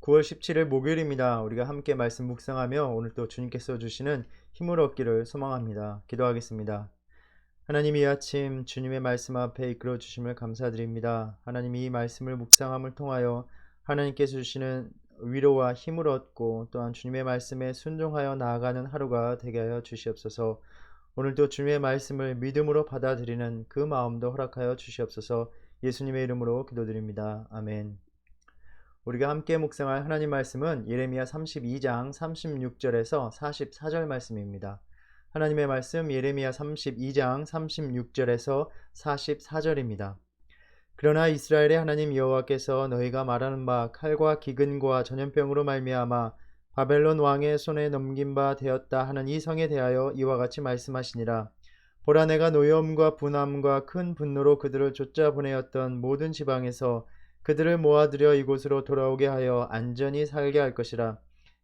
9월 17일 목요일입니다. 우리가 함께 말씀 묵상하며 오늘 또 주님께서 주시는 힘을 얻기를 소망합니다. 기도하겠습니다. 하나님 이 아침 주님의 말씀 앞에 이끌어 주심을 감사드립니다. 하나님 이 말씀을 묵상함을 통하여 하나님께서 주시는 위로와 힘을 얻고 또한 주님의 말씀에 순종하여 나아가는 하루가 되게 하여 주시옵소서. 오늘도 주님의 말씀을 믿음으로 받아들이는 그 마음도 허락하여 주시옵소서. 예수님의 이름으로 기도드립니다. 아멘. 우리가 함께 묵상할 하나님 말씀은 예레미야 32장 36절에서 44절 말씀입니다. 하나님의 말씀 예레미야 32장 36절에서 44절입니다. 그러나 이스라엘의 하나님 여호와께서 너희가 말하는 바 칼과 기근과 전염병으로 말미암아 바벨론 왕의 손에 넘긴 바 되었다 하는 이 성에 대하여 이와 같이 말씀하시니라. 보라 내가 노여움과 분함과 큰 분노로 그들을 쫓아 보내었던 모든 지방에서 그들을 모아들여 이곳으로 돌아오게 하여 안전히 살게 할 것이라.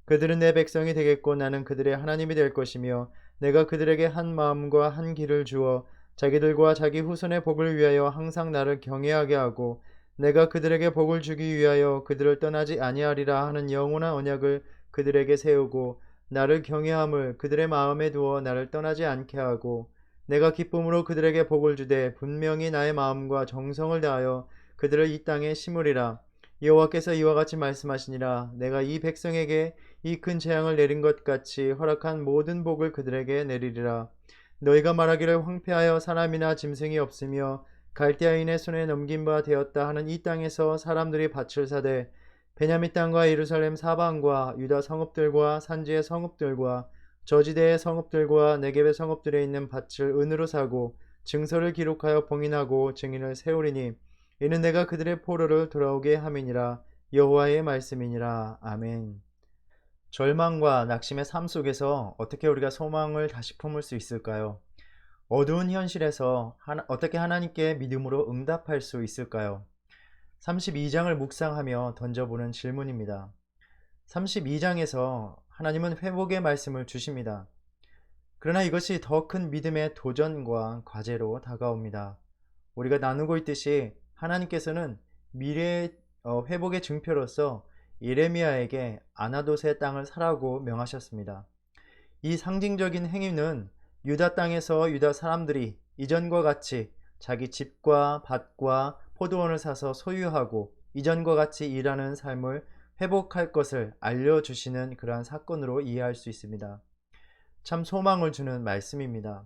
그들은 내 백성이 되겠고 나는 그들의 하나님이 될 것이며 내가 그들에게 한 마음과 한 길을 주어 자기들과 자기 후손의 복을 위하여 항상 나를 경외하게 하고 내가 그들에게 복을 주기 위하여 그들을 떠나지 아니하리라 하는 영원한 언약을 그들에게 세우고 나를 경외함을 그들의 마음에 두어 나를 떠나지 않게 하고 내가 기쁨으로 그들에게 복을 주되 분명히 나의 마음과 정성을 다하여 그들을 이 땅에 심으리라. 여호와께서 이와 같이 말씀하시니라. 내가 이 백성에게 이 큰 재앙을 내린 것 같이 허락한 모든 복을 그들에게 내리리라. 너희가 말하기를 황폐하여 사람이나 짐승이 없으며 갈대아인의 손에 넘긴 바 되었다 하는 이 땅에서 사람들이 밭을 사되 베냐민 땅과 예루살렘 사방과 유다 성읍들과 산지의 성읍들과 저지대의 성읍들과 네겝의 성읍들에 있는 밭을 은으로 사고 증서를 기록하여 봉인하고 증인을 세우리니 이는 내가 그들의 포로를 돌아오게 함이니라 여호와의 말씀이니라 아멘. 절망과 낙심의 삶 속에서 어떻게 우리가 소망을 다시 품을 수 있을까요? 어두운 현실에서 하나, 어떻게 하나님께 믿음으로 응답할 수 있을까요? 32장을 묵상하며 던져보는 질문입니다. 32장에서 하나님은 회복의 말씀을 주십니다. 그러나 이것이 더 큰 믿음의 도전과 과제로 다가옵니다. 우리가 나누고 있듯이 하나님께서는 미래의 어, 회복의 증표로서 예레미야에게 아나돗의 땅을 사라고 명하셨습니다. 이 상징적인 행위는 유다 땅에서 유다 사람들이 이전과 같이 자기 집과 밭과 포도원을 사서 소유하고 이전과 같이 일하는 삶을 회복할 것을 알려주시는 그러한 사건으로 이해할 수 있습니다. 참 소망을 주는 말씀입니다.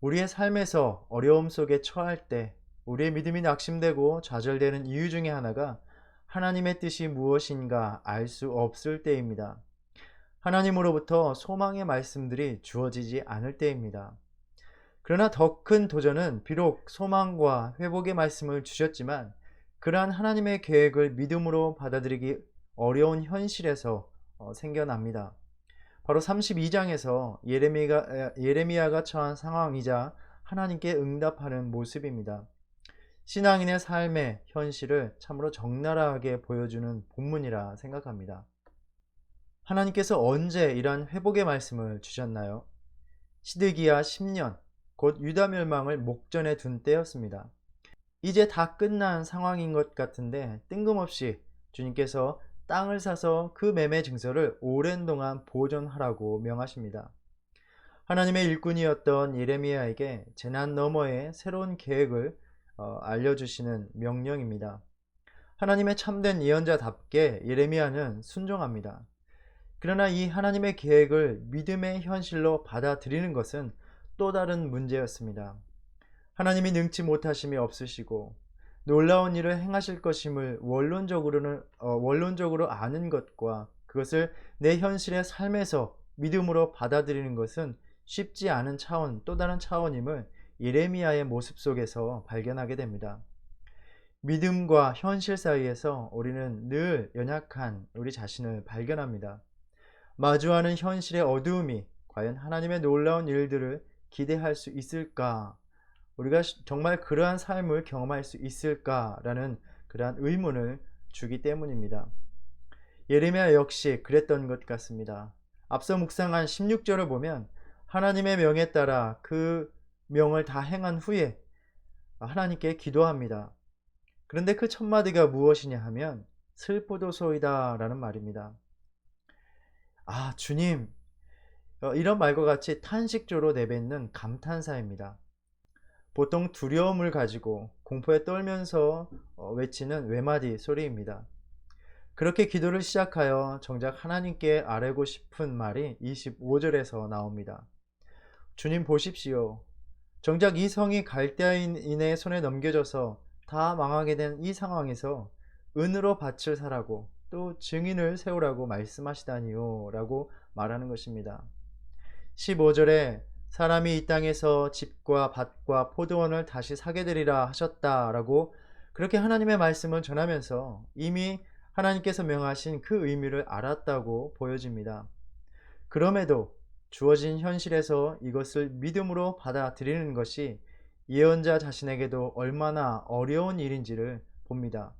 우리의 삶에서 어려움 속에 처할 때 우리의 믿음이 낙심되고 좌절되는 이유 중에 하나가 하나님의 뜻이 무엇인가 알 수 없을 때입니다. 하나님으로부터 소망의 말씀들이 주어지지 않을 때입니다. 그러나 더 큰 도전은 비록 소망과 회복의 말씀을 주셨지만 그러한 하나님의 계획을 믿음으로 받아들이기 어려운 현실에서 어, 생겨납니다. 바로 32장에서 예레미야가, 예레미야가 처한 상황이자 하나님께 응답하는 모습입니다. 신앙인의 삶의 현실을 참으로 적나라하게 보여주는 본문이라 생각합니다. 하나님께서 언제 이러한 회복의 말씀을 주셨나요? 시드기야 10년, 곧 유다 멸망을 목전에 둔 때였습니다. 이제 다 끝난 상황인 것 같은데 뜬금없이 주님께서 땅을 사서 그 매매 증서를 오랜 동안 보존하라고 명하십니다. 하나님의 일꾼이었던 예레미야에게 재난 너머의 새로운 계획을 어, 알려주시는 명령입니다. 하나님의 참된 예언자답게 예레미야는 순종합니다. 그러나 이 하나님의 계획을 믿음의 현실로 받아들이는 것은 또 다른 문제였습니다. 하나님이 능치 못하심이 없으시고 놀라운 일을 행하실 것임을 원론적으로는 어, 원론적으로 아는 것과 그것을 내 현실의 삶에서 믿음으로 받아들이는 것은 쉽지 않은 차원 또 다른 차원임을 예레미야의 모습 속에서 발견하게 됩니다. 믿음과 현실 사이에서 우리는 늘 연약한 우리 자신을 발견합니다. 마주하는 현실의 어두움이 과연 하나님의 놀라운 일들을 기대할 수 있을까? 우리가 정말 그러한 삶을 경험할 수 있을까라는 그러한 의문을 주기 때문입니다. 예레미야 역시 그랬던 것 같습니다. 앞서 묵상한 16절을 보면 하나님의 명에 따라 그 명을 다 행한 후에 하나님께 기도합니다. 그런데 그 첫 마디가 무엇이냐 하면 슬프도소이다 라는 말입니다. 아, 주님, 어, 이런 말과 같이 탄식조로 내뱉는 감탄사입니다. 보통 두려움을 가지고 공포에 떨면서 어, 외치는 외마디 소리입니다. 그렇게 기도를 시작하여 정작 하나님께 아뢰고 싶은 말이 25절에서 나옵니다. 주님 보십시오. 정작 이 성이 갈대아인의 손에 넘겨져서 다 망하게 된 이 상황에서 은으로 밭을 사라고 또 증인을 세우라고 말씀하시다니요 라고 말하는 것입니다. 15절에 사람이 이 땅에서 집과 밭과 포도원을 다시 사게 되리라 하셨다라고 그렇게 하나님의 말씀을 전하면서 이미 하나님께서 명하신 그 의미를 알았다고 보여집니다. 그럼에도 주어진 현실에서 이것을 믿음으로 받아들이는 것이 예언자 자신에게도 얼마나 어려운 일인지를 봅니다.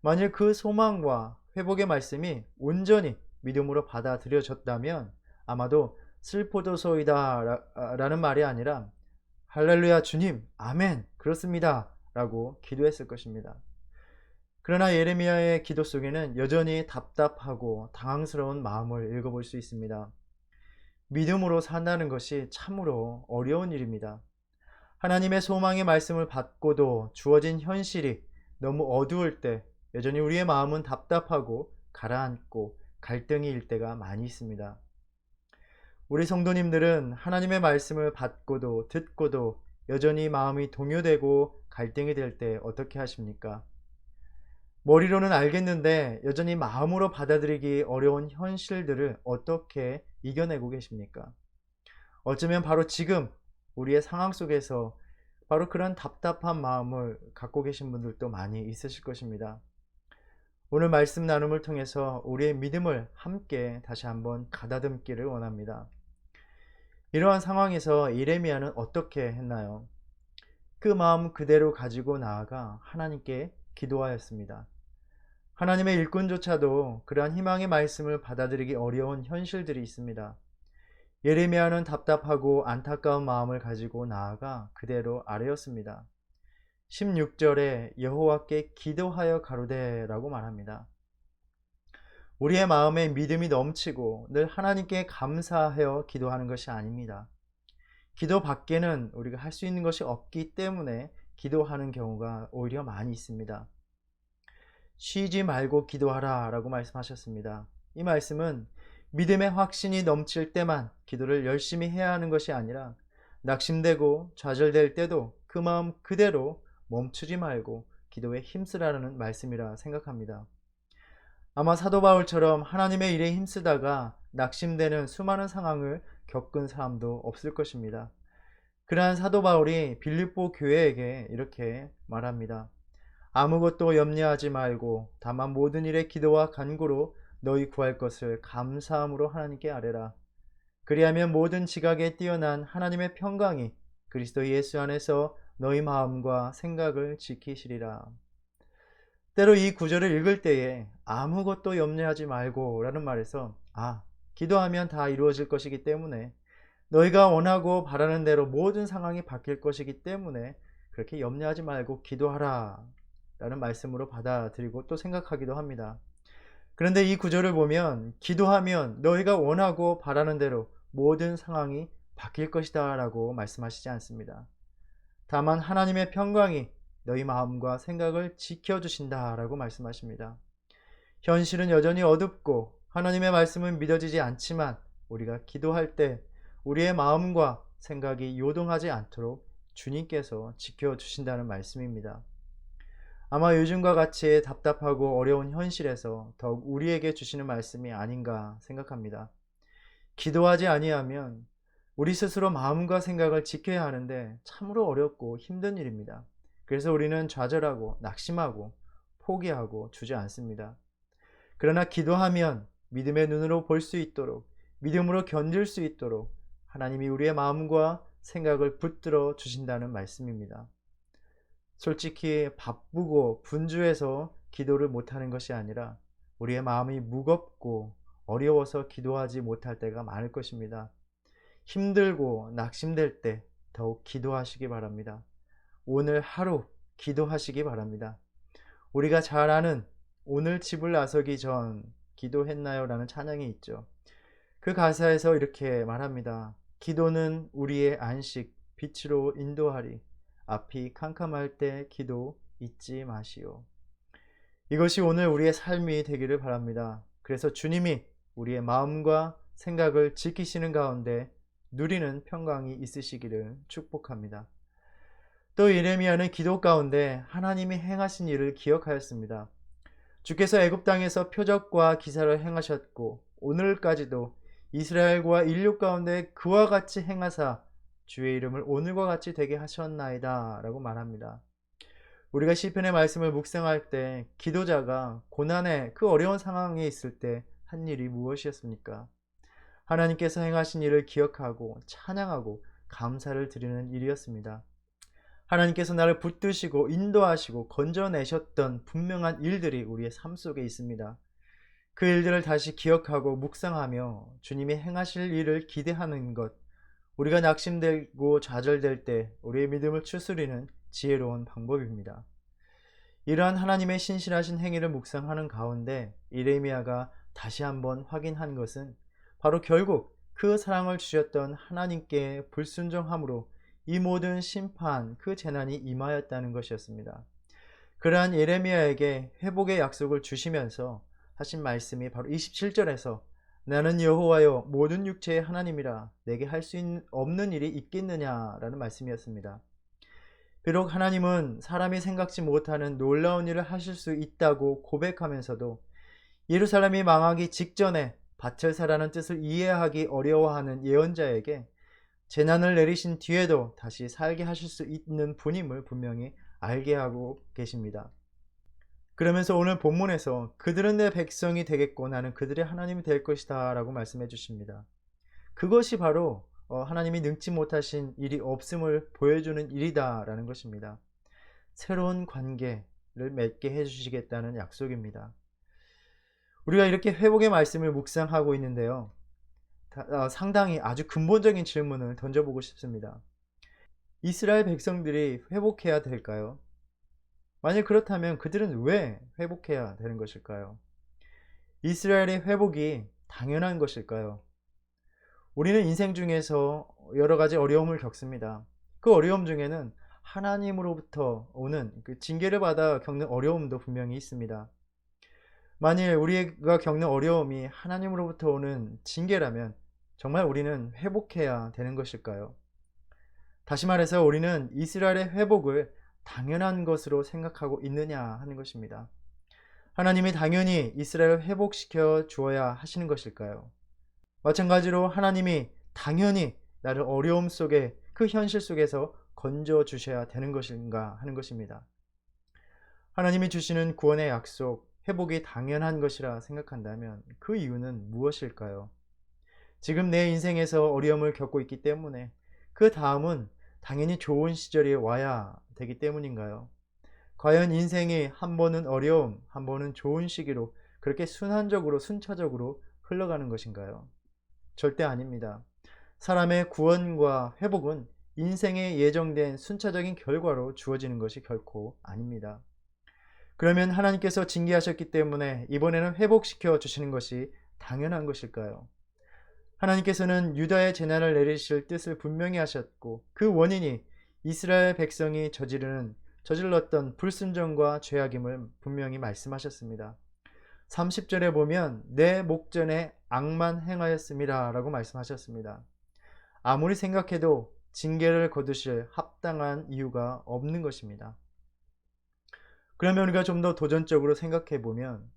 만일 그 소망과 회복의 말씀이 온전히 믿음으로 받아들여졌다면 아마도 슬포도소이다 라는 말이 아니라 할렐루야 주님 아멘 그렇습니다 라고 기도했을 것입니다. 그러나 예레미야의 기도 속에는 여전히 답답하고 당황스러운 마음을 읽어볼 수 있습니다. 믿음으로 산다는 것이 참으로 어려운 일입니다. 하나님의 소망의 말씀을 받고도 주어진 현실이 너무 어두울 때 여전히 우리의 마음은 답답하고 가라앉고 갈등이 일 때가 많이 있습니다. 우리 성도님들은 하나님의 말씀을 받고도 듣고도 여전히 마음이 동요되고 갈등이 될 때 어떻게 하십니까? 머리로는 알겠는데 여전히 마음으로 받아들이기 어려운 현실들을 어떻게 이겨내고 계십니까? 어쩌면 바로 지금 우리의 상황 속에서 바로 그런 답답한 마음을 갖고 계신 분들도 많이 있으실 것입니다. 오늘 말씀 나눔을 통해서 우리의 믿음을 함께 다시 한번 가다듬기를 원합니다. 이러한 상황에서 이레미야는 어떻게 했나요? 그 마음 그대로 가지고 나아가 하나님께 기도하였습니다. 하나님의 일꾼조차도 그러한 희망의 말씀을 받아들이기 어려운 현실들이 있습니다. 예레미야는 답답하고 안타까운 마음을 가지고 나아가 그대로 아뢰었습니다. 16절에 여호와께 기도하여 가로되라고 말합니다. 우리의 마음에 믿음이 넘치고 늘 하나님께 감사하여 기도하는 것이 아닙니다. 기도 밖에는 우리가 할 수 있는 것이 없기 때문에 기도하는 경우가 오히려 많이 있습니다. 쉬지 말고 기도하라 라고 말씀하셨습니다. 이 말씀은 믿음의 확신이 넘칠 때만 기도를 열심히 해야 하는 것이 아니라 낙심되고 좌절될 때도 그 마음 그대로 멈추지 말고 기도에 힘쓰라는 말씀이라 생각합니다. 아마 사도 바울처럼 하나님의 일에 힘쓰다가 낙심되는 수많은 상황을 겪은 사람도 없을 것입니다. 그러한 사도 바울이 빌립보 교회에게 이렇게 말합니다. 아무것도 염려하지 말고 다만 모든 일에 기도와 간구로 너희 구할 것을 감사함으로 하나님께 아뢰라. 그리하면 모든 지각에 뛰어난 하나님의 평강이 그리스도 예수 안에서 너희 마음과 생각을 지키시리라. 때로 이 구절을 읽을 때에 아무것도 염려하지 말고 라는 말에서 아, 기도하면 다 이루어질 것이기 때문에 너희가 원하고 바라는 대로 모든 상황이 바뀔 것이기 때문에 그렇게 염려하지 말고 기도하라 라는 말씀으로 받아들이고 또 생각하기도 합니다. 그런데 이 구절을 보면 기도하면 너희가 원하고 바라는 대로 모든 상황이 바뀔 것이다 라고 말씀하시지 않습니다. 다만 하나님의 평강이 너희 마음과 생각을 지켜주신다 라고 말씀하십니다. 현실은 여전히 어둡고 하나님의 말씀은 믿어지지 않지만 우리가 기도할 때 우리의 마음과 생각이 요동하지 않도록 주님께서 지켜주신다는 말씀입니다. 아마 요즘과 같이 답답하고 어려운 현실에서 더욱 우리에게 주시는 말씀이 아닌가 생각합니다. 기도하지 아니하면 우리 스스로 마음과 생각을 지켜야 하는데 참으로 어렵고 힘든 일입니다. 그래서 우리는 좌절하고 낙심하고 포기하고 주저앉습니다. 그러나 기도하면 믿음의 눈으로 볼 수 있도록 믿음으로 견딜 수 있도록 하나님이 우리의 마음과 생각을 붙들어 주신다는 말씀입니다. 솔직히 바쁘고 분주해서 기도를 못하는 것이 아니라 우리의 마음이 무겁고 어려워서 기도하지 못할 때가 많을 것입니다. 힘들고 낙심될 때 더욱 기도하시기 바랍니다. 오늘 하루 기도하시기 바랍니다. 우리가 잘 아는 오늘 집을 나서기 전 기도했나요? 라는 찬양이 있죠. 그 가사에서 이렇게 말합니다. 기도는 우리의 안식, 빛으로 인도하리. 앞이 캄캄할 때 기도 잊지 마시오. 이것이 오늘 우리의 삶이 되기를 바랍니다. 그래서 주님이 우리의 마음과 생각을 지키시는 가운데 누리는 평강이 있으시기를 축복합니다. 또 예레미야는 기도 가운데 하나님이 행하신 일을 기억하였습니다. 주께서 애굽 땅에서 표적과 기사를 행하셨고 오늘까지도 이스라엘과 인류 가운데 그와 같이 행하사 주의 이름을 오늘과 같이 되게 하셨나이다 라고 말합니다. 우리가 시편의 말씀을 묵상할 때 기도자가 고난의 그 어려운 상황에 있을 때 한 일이 무엇이었습니까? 하나님께서 행하신 일을 기억하고 찬양하고 감사를 드리는 일이었습니다. 하나님께서 나를 붙드시고 인도하시고 건져내셨던 분명한 일들이 우리의 삶 속에 있습니다. 그 일들을 다시 기억하고 묵상하며 주님이 행하실 일을 기대하는 것, 우리가 낙심되고 좌절될 때 우리의 믿음을 추스리는 지혜로운 방법입니다. 이러한 하나님의 신실하신 행위를 묵상하는 가운데 이레미야가 다시 한번 확인한 것은 바로 결국 그 사랑을 주셨던 하나님께 불순종함으로 이 모든 심판, 그 재난이 임하였다는 것이었습니다. 그러한 예레미야에게 회복의 약속을 주시면서 하신 말씀이 바로 27절에서 나는 여호와여 모든 육체의 하나님이라 내게 할 수 없는 일이 있겠느냐라는 말씀이었습니다. 비록 하나님은 사람이 생각지 못하는 놀라운 일을 하실 수 있다고 고백하면서도 예루살렘이 망하기 직전에 밭을 사라는 뜻을 이해하기 어려워하는 예언자에게 재난을 내리신 뒤에도 다시 살게 하실 수 있는 분임을 분명히 알게 하고 계십니다. 그러면서 오늘 본문에서 그들은 내 백성이 되겠고 나는 그들의 하나님이 될 것이다 라고 말씀해 주십니다. 그것이 바로 어, 하나님이 능치 못하신 일이 없음을 보여주는 일이다 라는 것입니다. 새로운 관계를 맺게 해주시겠다는 약속입니다. 우리가 이렇게 회복의 말씀을 묵상하고 있는데요. 어, 상당히 아주 근본적인 질문을 던져보고 싶습니다. 이스라엘 백성들이 회복해야 될까요? 만약 그렇다면 그들은 왜 회복해야 되는 것일까요? 이스라엘의 회복이 당연한 것일까요? 우리는 인생 중에서 여러 가지 어려움을 겪습니다. 그 어려움 중에는 하나님으로부터 오는 그 징계를 받아 겪는 어려움도 분명히 있습니다. 만일 우리가 겪는 어려움이 하나님으로부터 오는 징계라면 정말 우리는 회복해야 되는 것일까요? 다시 말해서 우리는 이스라엘의 회복을 당연한 것으로 생각하고 있느냐 하는 것입니다. 하나님이 당연히 이스라엘을 회복시켜 주어야 하시는 것일까요? 마찬가지로 하나님이 당연히 나를 어려움 속에 그 현실 속에서 건져 주셔야 되는 것인가 하는 것입니다. 하나님이 주시는 구원의 약속, 회복이 당연한 것이라 생각한다면 그 이유는 무엇일까요? 지금 내 인생에서 어려움을 겪고 있기 때문에 그 다음은 당연히 좋은 시절이 와야 되기 때문인가요? 과연 인생이 한 번은 어려움, 한 번은 좋은 시기로 그렇게 순환적으로, 순차적으로 흘러가는 것인가요? 절대 아닙니다. 사람의 구원과 회복은 인생에 예정된 순차적인 결과로 주어지는 것이 결코 아닙니다. 그러면 하나님께서 징계하셨기 때문에 이번에는 회복시켜 주시는 것이 당연한 것일까요? 하나님께서는 유다의 재난을 내리실 뜻을 분명히 하셨고 그 원인이 이스라엘 백성이 저지르는 저질렀던 불순종과 죄악임을 분명히 말씀하셨습니다. 30절에 보면 내 목전에 악만 행하였습니다 라고 말씀하셨습니다. 아무리 생각해도 징계를 거두실 합당한 이유가 없는 것입니다. 그러면 우리가 좀 더 도전적으로 생각해 보면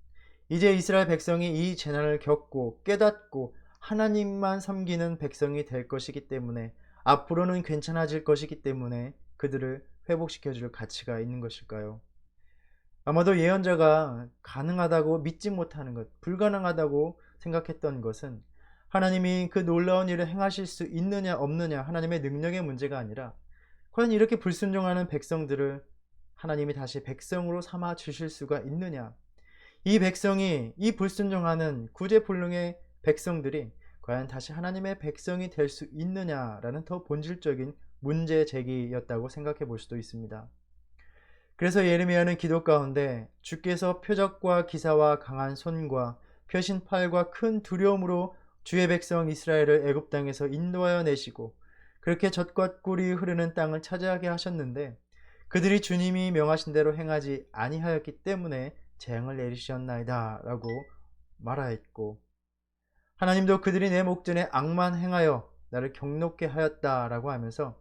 이제 이스라엘 백성이 이 재난을 겪고 깨닫고 하나님만 섬기는 백성이 될 것이기 때문에 앞으로는 괜찮아질 것이기 때문에 그들을 회복시켜 줄 가치가 있는 것일까요? 아마도 예언자가 가능하다고 믿지 못하는 것, 불가능하다고 생각했던 것은 하나님이 그 놀라운 일을 행하실 수 있느냐 없느냐 하나님의 능력의 문제가 아니라 과연 이렇게 불순종하는 백성들을 하나님이 다시 백성으로 삼아 주실 수가 있느냐 이 백성이 이 불순종하는 구제불능의 백성들이 과연 다시 하나님의 백성이 될 수 있느냐라는 더 본질적인 문제 제기였다고 생각해 볼 수도 있습니다. 그래서 예레미야는 기도 가운데 주께서 표적과 기사와 강한 손과 펴신 팔과 큰 두려움으로 주의 백성 이스라엘을 애굽 땅에서 인도하여 내시고 그렇게 젖과 꿀이 흐르는 땅을 차지하게 하셨는데 그들이 주님이 명하신 대로 행하지 아니하였기 때문에 재앙을 내리셨나이다 라고 말하였고 하나님도 그들이 내 목전에 악만 행하여 나를 경록게 하였다라고 하면서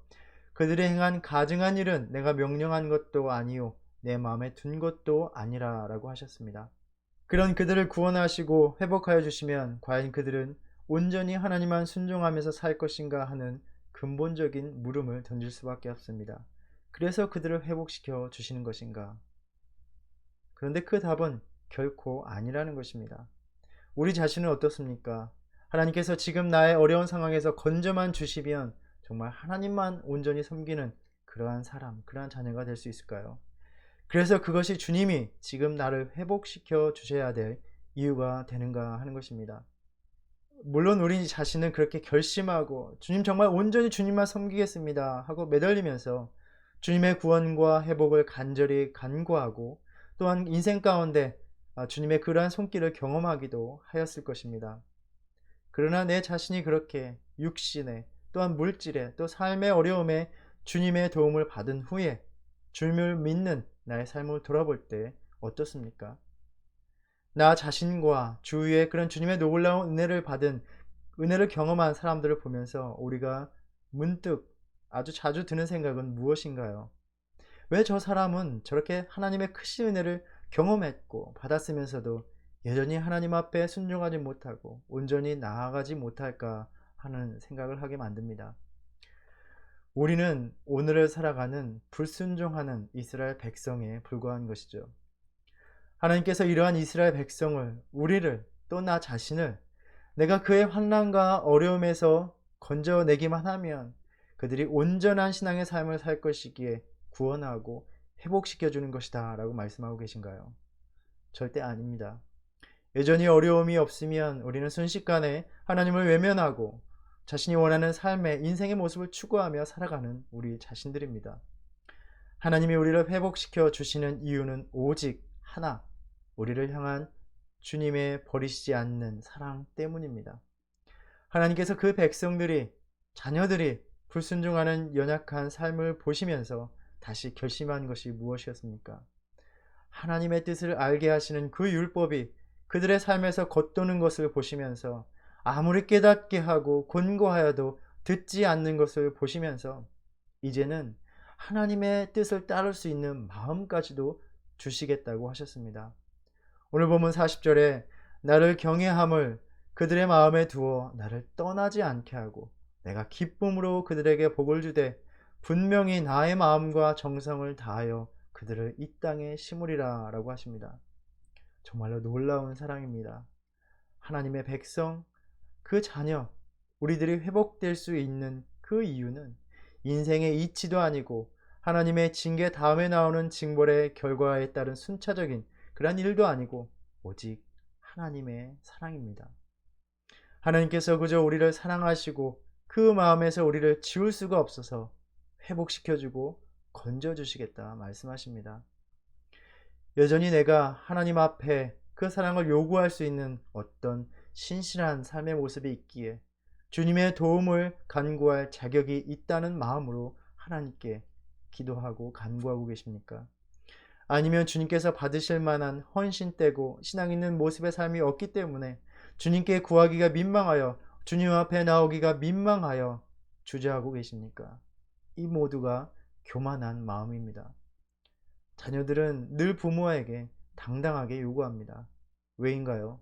그들이 행한 가증한 일은 내가 명령한 것도 아니요 내 마음에 둔 것도 아니라라고 하셨습니다. 그런 그들을 구원하시고 회복하여 주시면 과연 그들은 온전히 하나님만 순종하면서 살 것인가 하는 근본적인 물음을 던질 수밖에 없습니다. 그래서 그들을 회복시켜 주시는 것인가? 그런데 그 답은 결코 아니라는 것입니다. 우리 자신은 어떻습니까? 하나님께서 지금 나의 어려운 상황에서 건져만 주시면 정말 하나님만 온전히 섬기는 그러한 사람, 그러한 자녀가 될 수 있을까요? 그래서 그것이 주님이 지금 나를 회복시켜 주셔야 될 이유가 되는가 하는 것입니다. 물론 우리 자신은 그렇게 결심하고 주님 정말 온전히 주님만 섬기겠습니다 하고 매달리면서 주님의 구원과 회복을 간절히 간구하고 또한 인생 가운데 주님의 그러한 손길을 경험하기도 하였을 것입니다. 그러나 내 자신이 그렇게 육신에 또한 물질에 또 삶의 어려움에 주님의 도움을 받은 후에 주님을 믿는 나의 삶을 돌아볼 때 어떻습니까? 나 자신과 주위에 그런 주님의 놀라운 은혜를 받은 은혜를 경험한 사람들을 보면서 우리가 문득 아주 자주 드는 생각은 무엇인가요? 왜 저 사람은 저렇게 하나님의 크신 은혜를 경험했고 받았으면서도 여전히 하나님 앞에 순종하지 못하고 온전히 나아가지 못할까 하는 생각을 하게 만듭니다. 우리는 오늘을 살아가는 불순종하는 이스라엘 백성에 불과한 것이죠. 하나님께서 이러한 이스라엘 백성을, 우리를, 또 나 자신을 내가 그의 환난과 어려움에서 건져내기만 하면 그들이 온전한 신앙의 삶을 살 것이기에 구원하고 회복시켜 주는 것이다 라고 말씀하고 계신가요? 절대 아닙니다. 여전히 어려움이 없으면 우리는 순식간에 하나님을 외면하고 자신이 원하는 삶의 인생의 모습을 추구하며 살아가는 우리 자신들입니다. 하나님이 우리를 회복시켜 주시는 이유는 오직 하나, 우리를 향한 주님의 버리시지 않는 사랑 때문입니다. 하나님께서 그 백성들이, 자녀들이 불순종하는 연약한 삶을 보시면서 다시 결심한 것이 무엇이었습니까? 하나님의 뜻을 알게 하시는 그 율법이 그들의 삶에서 겉도는 것을 보시면서 아무리 깨닫게 하고 권고하여도 듣지 않는 것을 보시면서 이제는 하나님의 뜻을 따를 수 있는 마음까지도 주시겠다고 하셨습니다. 오늘 보면 40절에 나를 경외함을 그들의 마음에 두어 나를 떠나지 않게 하고 내가 기쁨으로 그들에게 복을 주되 분명히 나의 마음과 정성을 다하여 그들을 이 땅에 심으리라 라고 하십니다. 정말로 놀라운 사랑입니다. 하나님의 백성, 그 자녀, 우리들이 회복될 수 있는 그 이유는 인생의 이치도 아니고 하나님의 징계 다음에 나오는 징벌의 결과에 따른 순차적인 그러한 일도 아니고 오직 하나님의 사랑입니다. 하나님께서 그저 우리를 사랑하시고 그 마음에서 우리를 지울 수가 없어서 회복시켜주고 건져주시겠다 말씀하십니다. 여전히 내가 하나님 앞에 그 사랑을 요구할 수 있는 어떤 신실한 삶의 모습이 있기에 주님의 도움을 간구할 자격이 있다는 마음으로 하나님께 기도하고 간구하고 계십니까? 아니면 주님께서 받으실 만한 헌신되고 신앙 있는 모습의 삶이 없기 때문에 주님께 구하기가 민망하여 주님 앞에 나오기가 민망하여 주저하고 계십니까? 이 모두가 교만한 마음입니다. 자녀들은 늘 부모에게 당당하게 요구합니다. 왜인가요?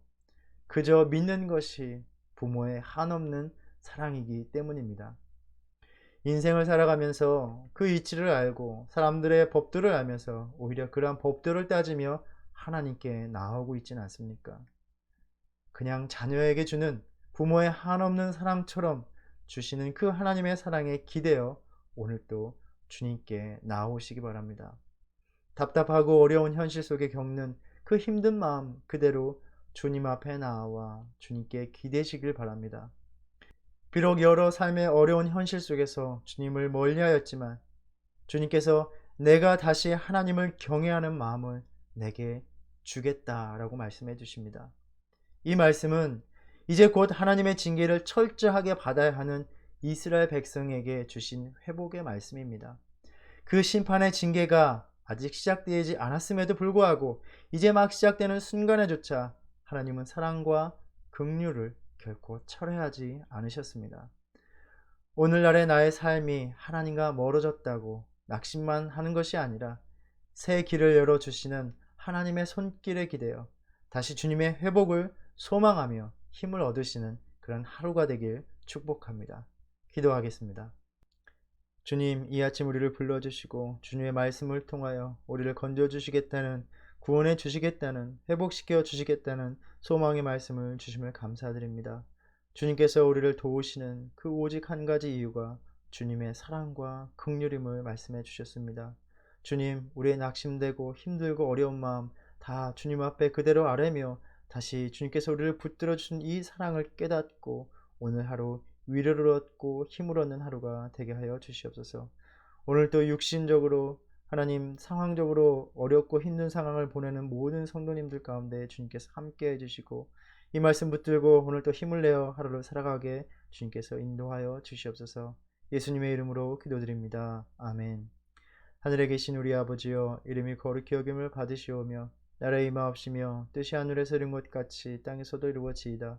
그저 믿는 것이 부모의 한없는 사랑이기 때문입니다. 인생을 살아가면서 그 이치를 알고 사람들의 법들을 알면서 오히려 그러한 법들을 따지며 하나님께 나오고 있지는 않습니까? 그냥 자녀에게 주는 부모의 한없는 사랑처럼 주시는 그 하나님의 사랑에 기대어 오늘도 주님께 나오시기 바랍니다. 답답하고 어려운 현실 속에 겪는 그 힘든 마음 그대로 주님 앞에 나와 주님께 기대시길 바랍니다. 비록 여러 삶의 어려운 현실 속에서 주님을 멀리하였지만 주님께서 내가 다시 하나님을 경외하는 마음을 내게 주겠다라고 말씀해 주십니다. 이 말씀은 이제 곧 하나님의 징계를 철저하게 받아야 하는 이스라엘 백성에게 주신 회복의 말씀입니다. 그 심판의 징계가 아직 시작되지 않았음에도 불구하고 이제 막 시작되는 순간에조차 하나님은 사랑과 긍휼을 결코 철회하지 않으셨습니다. 오늘날의 나의 삶이 하나님과 멀어졌다고 낙심만 하는 것이 아니라 새 길을 열어 주시는 하나님의 손길에 기대어 다시 주님의 회복을 소망하며 힘을 얻으시는 그런 하루가 되길 축복합니다. 기도하겠습니다. 주님, 이 아침 우리를 불러주시고 주님의 말씀을 통하여 우리를 건져주시겠다는 구원해 주시겠다는 회복시켜 주시겠다는 소망의 말씀을 주심을 감사드립니다. 주님께서 우리를 도우시는 그 오직 한 가지 이유가 주님의 사랑과 긍휼임을 말씀해 주셨습니다. 주님, 우리의 낙심되고 힘들고 어려운 마음 다 주님 앞에 그대로 아뢰며 다시 주님께서 우리를 붙들어 주신 이 사랑을 깨닫고 오늘 하루 위로를 얻고 힘을 얻는 하루가 되게 하여 주시옵소서. 오늘 또 육신적으로 하나님 상황적으로 어렵고 힘든 상황을 보내는 모든 성도님들 가운데 주님께서 함께 해주시고 이 말씀 붙들고 오늘 또 힘을 내어 하루를 살아가게 주님께서 인도하여 주시옵소서. 예수님의 이름으로 기도드립니다. 아멘. 하늘에 계신 우리 아버지여 이름이 거룩히 여김을 받으시오며 나라의 임하옵시며 뜻이 하늘에서 이룬 것 같이 땅에서도 이루어지이다.